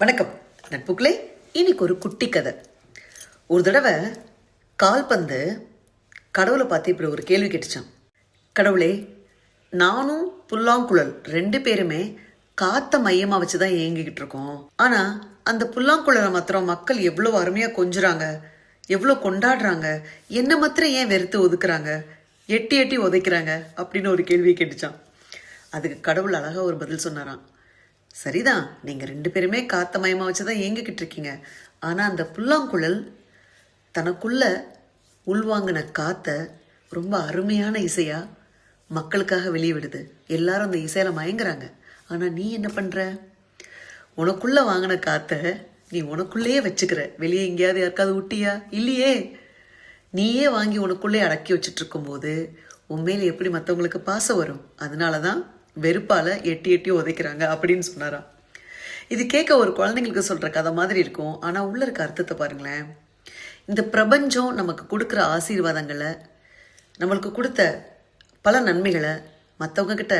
வணக்கம். நட்புக்களே இன்னைக்கு ஒரு குட்டி கதை. ஒரு தடவை கால்பந்து கடவுளை பார்த்து இப்படி ஒரு கேள்வி கேட்டுச்சான் கடவுளே நானும் புல்லாங்குழல் ரெண்டு பேருமே காத்த மையமாக வச்சு தான் இயங்கிக்கிட்டு இருக்கோம். ஆனால் அந்த புல்லாங்குழலை மாத்திரம் மக்கள் எவ்வளோ அருமையாக கொஞ்சுறாங்க எவ்வளோ கொண்டாடுறாங்க என்ன மாத்திரம் ஏன் வெறுத்து ஒதுக்குறாங்க எட்டி எட்டி உதைக்கிறாங்க அப்படின்னு ஒரு கேள்வியை கேட்டுச்சான் அதுக்கு கடவுள் அழகாக ஒரு பதில் சொன்னாராம். சரிதான். நீங்கள் ரெண்டு பேருமே காத்த வச்சு தான் இயங்கிக்கிட்டு இருக்கீங்க. ஆனால் அந்த புல்லாங்குழல் தனக்குள்ள உள்வாங்கின காத்த ரொம்ப அருமையான இசையாக மக்களுக்காக வெளியே விடுது எல்லாரும் அந்த இசையில் மயங்குறாங்க. ஆனால் நீ என்ன பண்ணுற உனக்குள்ள வாங்கின காத்த நீ உனக்குள்ளேயே வச்சுக்கிற. வெளியே எங்கேயாவது யாருக்காவது ஊட்டியா? இல்லையே. நீயே வாங்கி உனக்குள்ளே அடக்கி வச்சுட்டு இருக்கும்போது உண்மையில் எப்படி மற்றவங்களுக்கு பாசம் வரும்? அதனால தான் வெறுப்பால் எட்டி எட்டி உதைக்கிறாங்க அப்படின்னு சொன்னாராம் இது கேட்க ஒரு குழந்தைங்களுக்கு சொல்கிற கதை மாதிரி இருக்கும். ஆனால் உள்ள இருக்க அர்த்தத்தை பாருங்களேன். இந்த பிரபஞ்சம் நமக்கு கொடுக்குற ஆசீர்வாதங்களை நம்மளுக்கு கொடுத்த பல நன்மைகளை மற்றவங்கக்கிட்ட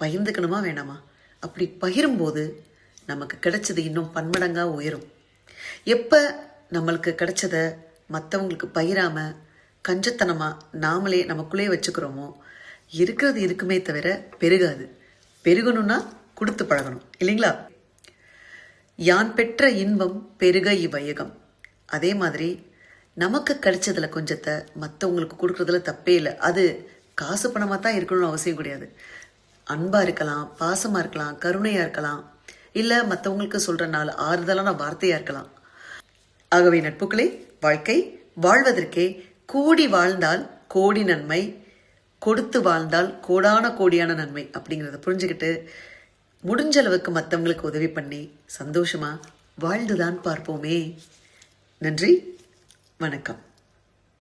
பகிர்ந்துக்கணுமா வேணாமா? அப்படி பகிரும்போது நமக்கு கிடைச்சது இன்னும் பன்மடங்காக உயரும். எப்போ நம்மளுக்கு கிடைச்சத மற்றவங்களுக்கு பகிராமல் கஞ்சத்தனமாக நாமளே நமக்குள்ளே வச்சுக்கிறோமோ இருக்கிறது இருக்குமே தவிர பெருகாது. பெருகணும்னா கொடுத்து பழகணும். இல்லைங்களா? யான் பெற்ற இன்பம் பெருக இவ்வையகம். அதே மாதிரி நமக்கு கிடைச்சதில் கொஞ்சத்தை மற்றவங்களுக்கு கொடுக்கறதுல தப்பே இல்லை. அது காசு பணமாக தான் இருக்கணும்னு அவசியம் கிடையாது. அன்பாக இருக்கலாம் பாசமாக இருக்கலாம் கருணையாக இருக்கலாம். இல்லை மற்றவங்களுக்கு சொல்கிற நாள் ஆறுதலான வார்த்தையாக இருக்கலாம். ஆகவே நட்புகளே வாழ்க்கை வாழ்வதற்கே கூடி வாழ்ந்தால் கோடி நன்மை கொடுத்து வாழ்ந்தால் கோடான கோடியான நன்மை அப்படிங்கிறத புரிஞ்சுக்கிட்டு முடிஞ்ச அளவுக்கு மற்றவங்களுக்கு உதவி பண்ணி சந்தோஷமா வாழ்ந்துதான் பார்ப்போமே. நன்றி வணக்கம்.